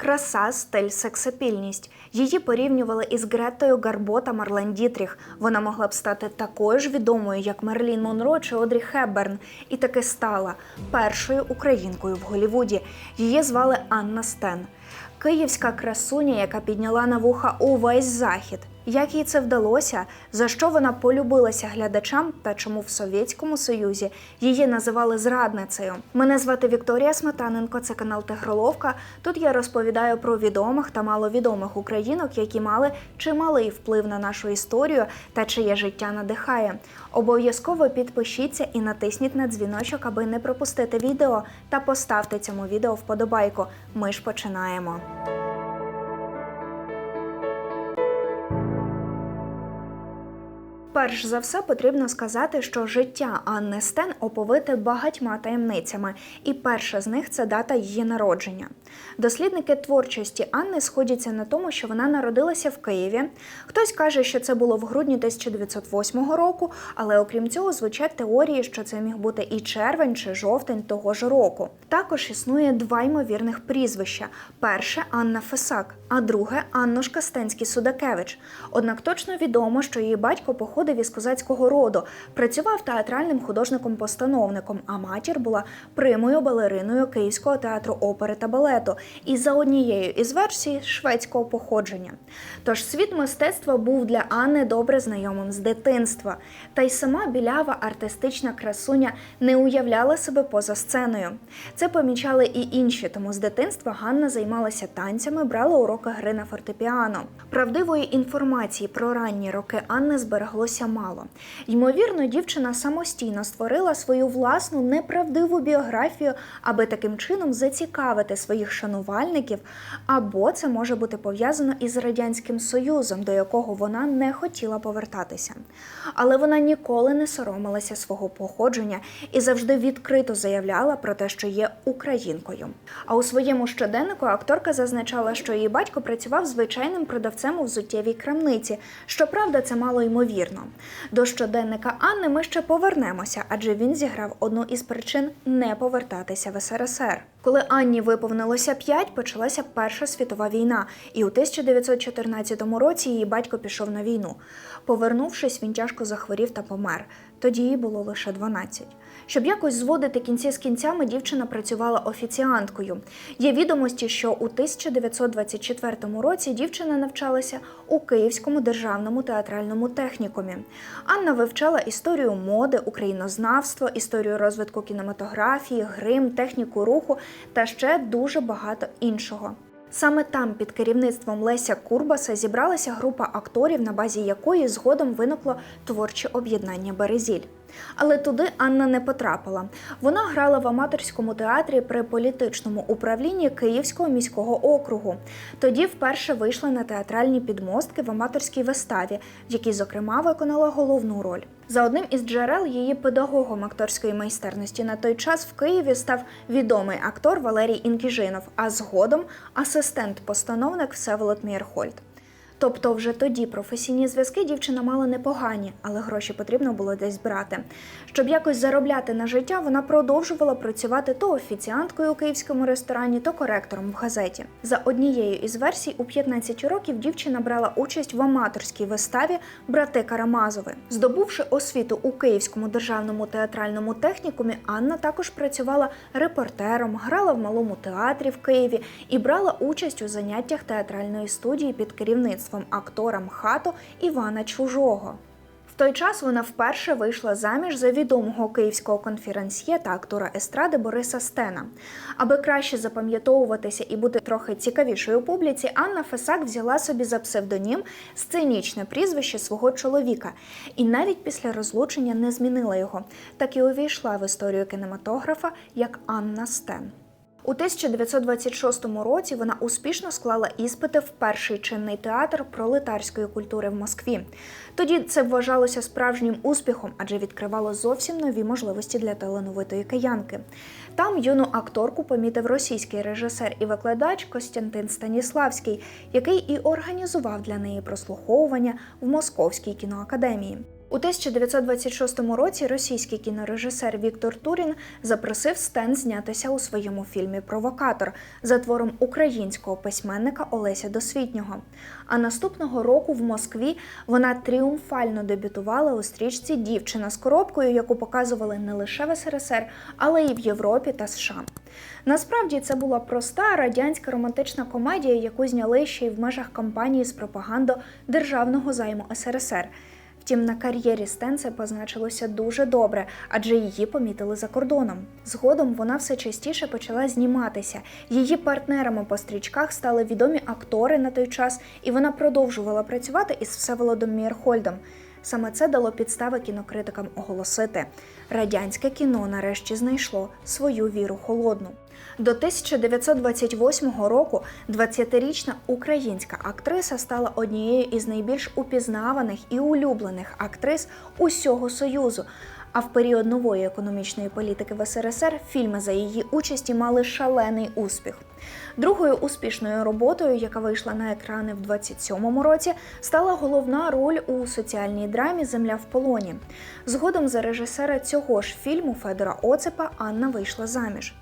Краса, стиль, сексапільність. Її порівнювали із Гретою Гарбо та Марлен Дітріх. Вона могла б стати такою ж відомою, як Мерлін Монро чи Одрі Хеберн, і таки стала першою українкою в Голівуді. Її звали Анна Стен. Київська красуня, яка підняла на вуха увесь захід. Як їй це вдалося, за що вона полюбилася глядачам та чому в Совєтському Союзі її називали зрадницею? Мене звати Вікторія Сметаненко, це канал Тигроловка. Тут я розповідаю про відомих та маловідомих українок, які мали чималий вплив на нашу історію та чиє життя надихає. Обов'язково підпишіться і натисніть на дзвіночок, аби не пропустити відео, та поставте цьому відео вподобайку. Ми ж починаємо. Перш за все потрібно сказати, що життя Анни Стен оповите багатьма таємницями, і перша з них це дата її народження. Дослідники творчості Анни сходяться на тому, що вона народилася в Києві. Хтось каже, що це було в грудні 1908 року, але окрім цього звучать теорії, що це міг бути і червень чи жовтень того ж року. Також існує два ймовірних прізвища: перше Анна Фесак, а друге Аннушка Стенський Судакевич. Однак точно відомо, що її батько походив із козацького роду, працював театральним художником-постановником, а матір була примою балериною Київського театру опери та балету і за однією із версій шведського походження. Тож світ мистецтва був для Анни добре знайомим з дитинства, та й сама білява артистична красуня не уявляла себе поза сценою. Це помічали і інші, тому з дитинства Ганна займалася танцями, брала уроки гри на фортепіано. Правдивої інформації про ранні роки Анни збереглося мало. Ймовірно, дівчина самостійно створила свою власну неправдиву біографію, аби таким чином зацікавити своїх шанувальників, або це може бути пов'язано із радянським союзом, до якого вона не хотіла повертатися. Але вона ніколи не соромилася свого походження і завжди відкрито заявляла про те, що є українкою. А у своєму щоденнику акторка зазначала, що її батько працював звичайним продавцем у взуттєвій крамниці. Щоправда, це мало ймовірно. До щоденника Анни ми ще повернемося, адже він зіграв одну із причин не повертатися в СРСР. Коли Анні виповнилося 5, почалася Перша світова війна, і у 1914 році її батько пішов на війну. Повернувшись, він тяжко захворів та помер. Тоді їй було лише 12. Щоб якось зводити кінці з кінцями, дівчина працювала офіціанткою. Є відомості, що у 1924 році дівчина навчалася у Київському державному театральному технікумі. Анна вивчала історію моди, українознавство, історію розвитку кінематографії, грим, техніку руху та ще дуже багато іншого. Саме там, під керівництвом Леся Курбаса, зібралася група акторів, на базі якої згодом виникло творче об'єднання Березіль. Але туди Анна не потрапила. Вона грала в аматорському театрі при політичному управлінні Київського міського округу. Тоді вперше вийшла на театральні підмостки в аматорській виставі, в якій, зокрема, виконала головну роль. За одним із джерел її педагогом акторської майстерності на той час в Києві став відомий актор Валерій Інкіжинов, а згодом асистент-постановник Всеволод Мієрхольд. Тобто, вже тоді професійні зв'язки дівчина мала непогані, але гроші потрібно було десь брати. Щоб якось заробляти на життя, вона продовжувала працювати то офіціанткою у київському ресторані, то коректором в газеті. За однією із версій, у 15 років дівчина брала участь в аматорській виставі Брати Карамазови. Здобувши освіту у Київському державному театральному технікумі, Анна також працювала репортером, грала в малому театрі в Києві і брала участь у заняттях театральної студії під керівництвом актора МХАТу Івана Чужого. В той час вона вперше вийшла заміж за відомого київського конферансьє та актора естради Бориса Стена. Аби краще запам'ятовуватися і бути трохи цікавішою публіці, Анна Фесак взяла собі за псевдонім сценічне прізвище свого чоловіка, і навіть після розлучення не змінила його, так і увійшла в історію кінематографа як Анна Стен. У 1926 році вона успішно склала іспити в перший чинний театр пролетарської культури в Москві. Тоді це вважалося справжнім успіхом, адже відкривало зовсім нові можливості для талановитої киянки. Там юну акторку помітив російський режисер і викладач Костянтин Станіславський, який і організував для неї прослуховування в Московській кіноакадемії. У 1926 році російський кінорежисер Віктор Турін запросив Стен знятися у своєму фільмі Провокатор за твором українського письменника Олеся Досвітнього. А наступного року в Москві вона тріумфально дебютувала у стрічці Дівчина з коробкою, яку показували не лише в СРСР, але й в Європі та США. Насправді це була проста радянська романтична комедія, яку зняли ще й в межах кампанії з пропаганду державного займу СРСР. Втім, на кар'єрі Стен це позначилося дуже добре, адже її помітили за кордоном. Згодом вона все частіше почала зніматися. Її партнерами по стрічках стали відомі актори на той час, і вона продовжувала працювати із Всеволодом Мірхольдом. Саме це дало підстави кінокритикам оголосити: радянське кіно нарешті знайшло свою віру холодну. До 1928 року 20-річна українська актриса стала однією із найбільш упізнаваних і улюблених актрис усього Союзу. А в період нової економічної політики в СРСР фільми за її участі мали шалений успіх. Другою успішною роботою, яка вийшла на екрани в 27-му році, стала головна роль у соціальній драмі Земля в полоні. Згодом за режисера цього ж фільму Федора Оцепа Анна вийшла заміж.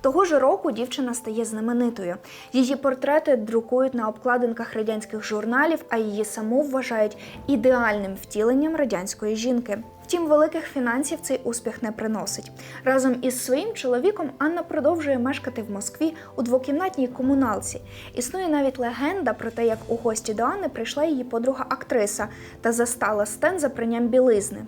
Того ж року дівчина стає знаменитою. Її портрети друкують на обкладинках радянських журналів, а її саму вважають ідеальним втіленням радянської жінки. Втім, великих фінансів цей успіх не приносить. Разом із своїм чоловіком Анна продовжує мешкати в Москві у двокімнатній комуналці. Існує навіть легенда про те, як у гості до Анни прийшла її подруга актриса та застала стен за прийням білизни.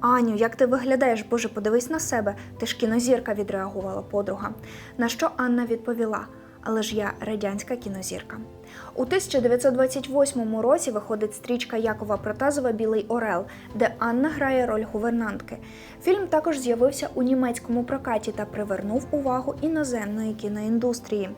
Аню, як ти виглядаєш? Боже, подивись на себе. Ти ж кінозірка відреагувала подруга. На що Анна відповіла: Але ж я радянська кінозірка. У 1928 році виходить стрічка Якова Протазова Білий Орел, де Анна грає роль гувернантки. Фільм також з'явився у німецькому прокаті та привернув увагу іноземної кіноіндустрії.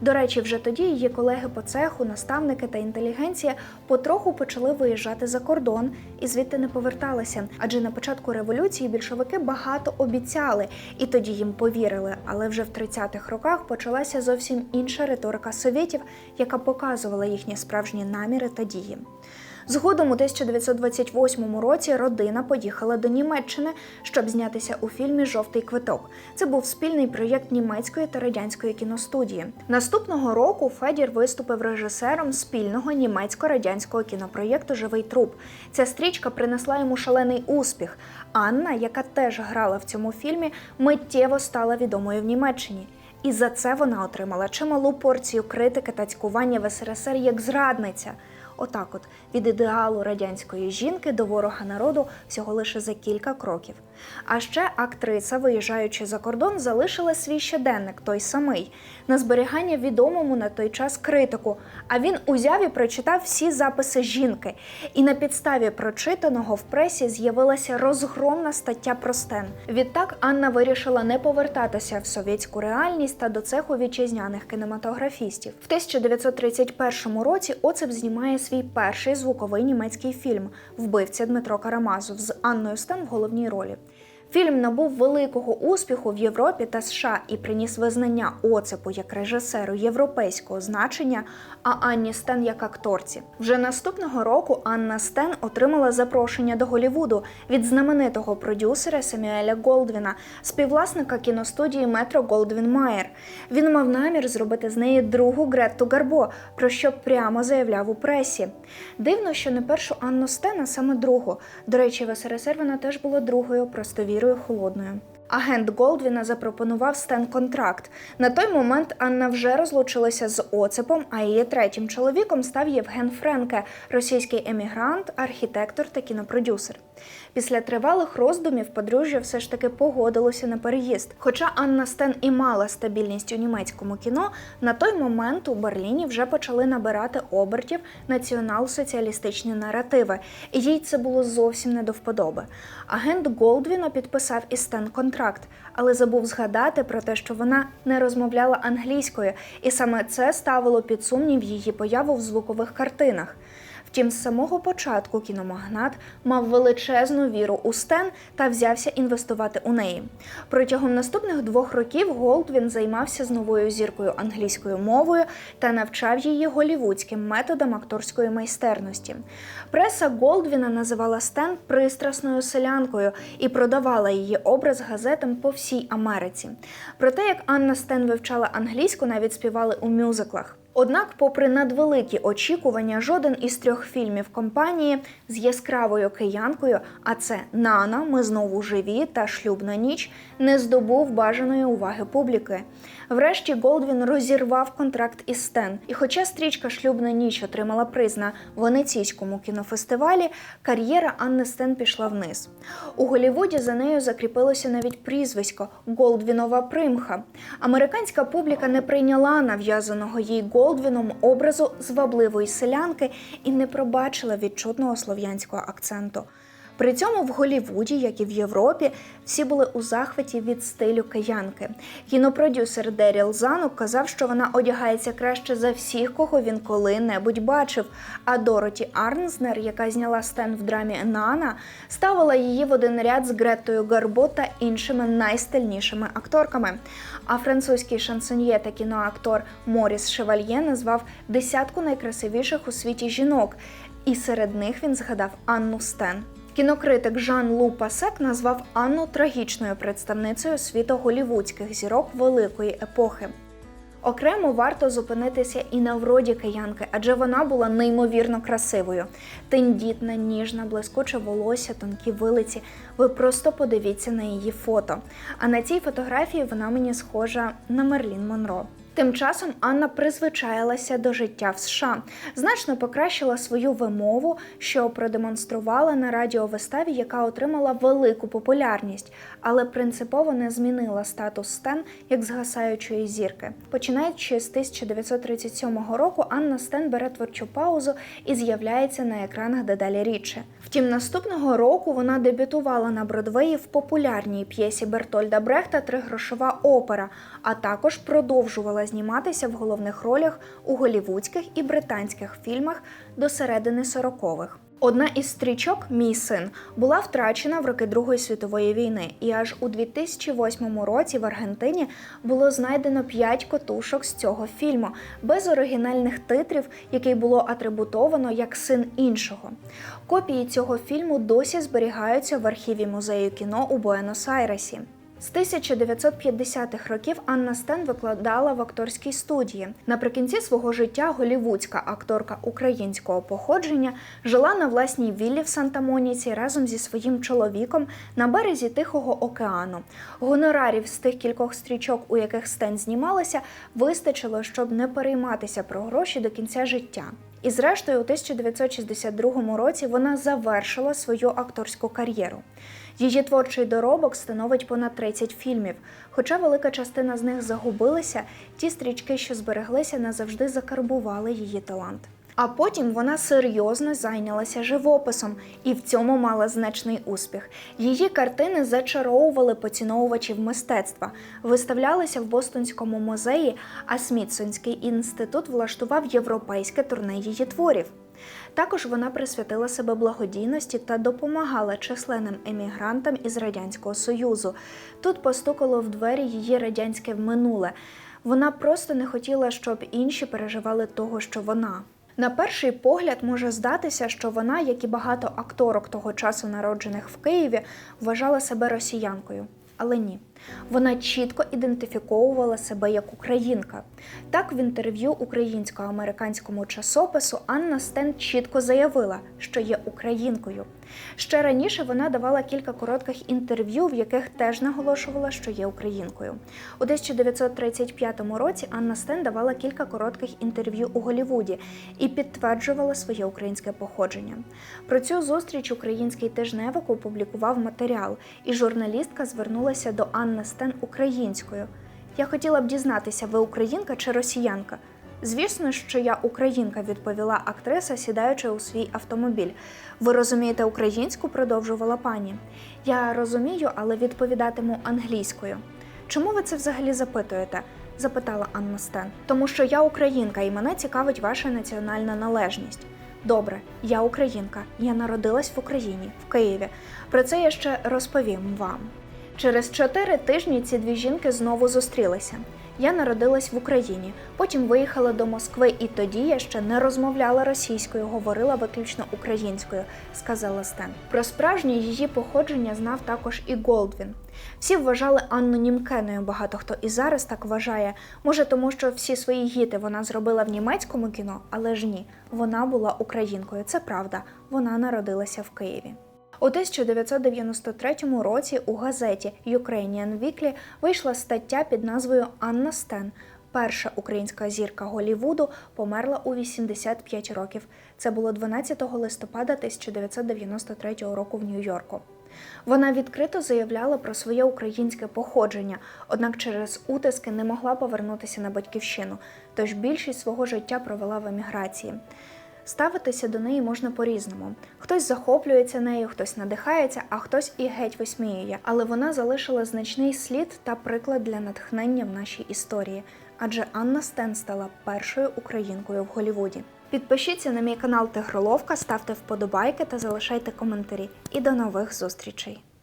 До речі, вже тоді її колеги по цеху, наставники та інтелігенція потроху почали виїжджати за кордон і звідти не поверталися. Адже на початку революції більшовики багато обіцяли, і тоді їм повірили. Але вже в 30-х роках почалася зовсім інша риторика совєтів, яка показувала їхні справжні наміри та дії. Згодом у 1928 році родина поїхала до Німеччини, щоб знятися у фільмі Жовтий квиток. Це був спільний проєкт німецької та радянської кіностудії. Наступного року Федір виступив режисером спільного німецько-радянського кінопроєкту Живий труп. Ця стрічка принесла йому шалений успіх. Анна, яка теж грала в цьому фільмі, миттєво стала відомою в Німеччині. І за це вона отримала чималу порцію критики та цькування в СРСР як зрадниця. Отак, от від ідеалу радянської жінки до ворога народу всього лише за кілька кроків. А ще актриса, виїжджаючи за кордон, залишила свій щоденник, той самий, на зберігання відомому на той час критику. А він узяв і прочитав всі записи жінки. І на підставі прочитаного в пресі з'явилася розгромна стаття про Стен. Відтак Анна вирішила не повертатися в совєтську реальність та до цеху вітчизняних кінематографістів. В 1931 році Оцеп знімає свій перший звуковий німецький фільм Вбивця Дмитро Карамазов з Анною Стен в головній ролі. Фільм набув великого успіху в Європі та США і приніс визнання Оцепу як режисеру європейського значення, а Анні Стен як акторці. Вже наступного року Анна Стен отримала запрошення до Голівуду від знаменитого продюсера Семюеля Голдвіна, співвласника кіностудії Метро Голдвін Майер. Він мав намір зробити з неї другу Гретту Гарбо, про що прямо заявляв у пресі. Дивно, що не першу Анну Стен, а саме другу. До речі, в СРСР вона теж була другою простовірою холодною. Агент Голдвіна запропонував Стен контракт. На той момент Анна вже розлучилася з Оцепом, а її третім чоловіком став Євген Френке, російський емігрант, архітектор та кінопродюсер. Після тривалих роздумів подружжя все ж таки погодилося на переїзд. Хоча Анна Стен і мала стабільність у німецькому кіно, на той момент у Берліні вже почали набирати обертів націонал-соціалістичні наративи, і їй це було зовсім не до вподоби. Агент Голдвіна підписав із Стен контракт, але забув згадати про те, що вона не розмовляла англійською, і саме це ставило під сумнів її появу в звукових картинах. Втім, з самого початку кіномагнат мав величезну віру у Стен та взявся інвестувати у неї. Протягом наступних двох років Голдвін займався з новою зіркою англійською мовою та навчав її голівудським методам акторської майстерності. Преса Голдвіна називала Стен пристрасною селянкою і продавала її образ газетам по всій Америці. Про те, як Анна Стен вивчала англійську, навіть співали у мюзиклах. Однак, попри надвеликі очікування, жоден із трьох фільмів компанії з яскравою киянкою, а це Нана, Ми знову живі та Шлюбна ніч, не здобув бажаної уваги публіки. Врешті Голдвін розірвав контракт із Стен. І хоча стрічка Шлюбна ніч отримала приз на Венеційському кінофестивалі, кар'єра Анни Стен пішла вниз. У Голлівуді за нею закріпилося навіть прізвисько Голдвінова примха. Американська публіка не прийняла нав'язаного їй Голдвіном образу звабливої селянки і не пробачила відчутного слов'янського акценту. При цьому в Голлівуді, як і в Європі, всі були у захваті від стилю киянки. Кінопродюсер Деріл Занук казав, що вона одягається краще за всіх, кого він коли-небудь бачив. А Дороті Арнзнер, яка зняла Стен в драмі Нана, ставила її в один ряд з Греттою Гарбо та іншими найстильнішими акторками. А французький шансоньє та кіноактор Моріс Шевальє назвав десятку найкрасивіших у світі жінок, і серед них він згадав Анну Стен. Кінокритик Жан Лу Пасек назвав Анну трагічною представницею світу голівудських зірок великої епохи. Окремо варто зупинитися і на вроді киянки, адже вона була неймовірно красивою. Тендітна, ніжна, блискуче волосся, тонкі вилиці. Ви просто подивіться на її фото. А на цій фотографії вона мені схожа на Мерлін Монро. Тим часом Анна призвичаїлася до життя в США, значно покращила свою вимову, що продемонструвала на радіовиставі, яка отримала велику популярність, але принципово не змінила статус Стен як згасаючої зірки. Починаючи з 1937 року, Анна Стен бере творчу паузу і з'являється на екранах дедалі рідше. Втім, наступного року вона дебютувала на Бродвеї в популярній п'єсі Бертольда Брехта Тригрошова опера, а також продовжувала зніматися в головних ролях у голівудських і британських фільмах до середини 40-х. Одна із стрічок Мій син була втрачена в роки Другої світової війни, і аж у 2008 році в Аргентині було знайдено п'ять котушок з цього фільму без оригінальних титрів, який було атрибутовано як син іншого. Копії цього фільму досі зберігаються в архіві музею кіно у Буенос-Айресі. З 1950-х років Анна Стен викладала в акторській студії. Наприкінці свого життя голівудська акторка українського походження жила на власній віллі в Санта-Моніці разом зі своїм чоловіком на березі Тихого океану. Гонорарів з тих кількох стрічок, у яких Стен знімалася, вистачило, щоб не перейматися про гроші до кінця життя. І зрештою, у 1962 році вона завершила свою акторську кар'єру. Її творчий доробок становить понад 30 фільмів. Хоча велика частина з них загубилися, ті стрічки, що збереглися, назавжди закарбували її талант. А потім вона серйозно зайнялася живописом і в цьому мала значний успіх. Її картини зачаровували поціновувачів мистецтва, виставлялися в Бостонському музеї, а Смітсонський інститут влаштував європейське турне її творів. Також вона присвятила себе благодійності та допомагала численним емігрантам із Радянського Союзу. Тут постукало в двері її радянське минуле. Вона просто не хотіла, щоб інші переживали того, що вона. На перший погляд може здатися, що вона, як і багато акторок того часу, народжених в Києві, вважала себе росіянкою. Але ні, вона чітко ідентифіковувала себе як українка. Так, в інтерв'ю українсько-американському часопису Анна Стен чітко заявила, що є українкою. Ще раніше вона давала кілька коротких інтерв'ю, в яких теж наголошувала, що є українкою. У 1935 році Анна Стен давала кілька коротких інтерв'ю у Голлівуді і підтверджувала своє українське походження. Про цю зустріч український тижневик опублікував матеріал, і журналістка звернулася до Анни Стен українською. Я хотіла б дізнатися, ви українка чи росіянка. Звісно, що я українка, відповіла актриса, сідаючи у свій автомобіль. Ви розумієте українську? продовжувала пані. Я розумію, але відповідатиму англійською. Чому ви це взагалі запитуєте? запитала Анна Стен. Тому що я українка і мене цікавить ваша національна належність. Добре, я українка, я народилась в Україні, в Києві. Про це я ще розповім вам. Через чотири тижні ці дві жінки знову зустрілися. Я народилась в Україні, потім виїхала до Москви, і тоді я ще не розмовляла російською, говорила виключно українською, сказала Стен. Про справжнє її походження знав також і Голдвін. Всі вважали Анну Німкеною, багато хто і зараз так вважає. Може, тому що всі свої гіти вона зробила в німецькому кіно, але ж ні, вона була українкою. Це правда. Вона народилася в Києві. У 1993 році у газеті Ukrainian Weekly вийшла стаття під назвою Анна Стен. Перша українська зірка Голівуду померла у 85 років. Це було 12 листопада 1993 року в Нью-Йорку. Вона відкрито заявляла про своє українське походження, однак через утиски не могла повернутися на батьківщину, тож більшість свого життя провела в еміграції. Ставитися до неї можна по-різному. Хтось захоплюється нею, хтось надихається, а хтось і геть висміює. Але вона залишила значний слід та приклад для натхнення в нашій історії. Адже Анна Стен стала першою українкою в Голівуді. Підпишіться на мій канал Тигроловка, ставте вподобайки та залишайте коментарі. І до нових зустрічей!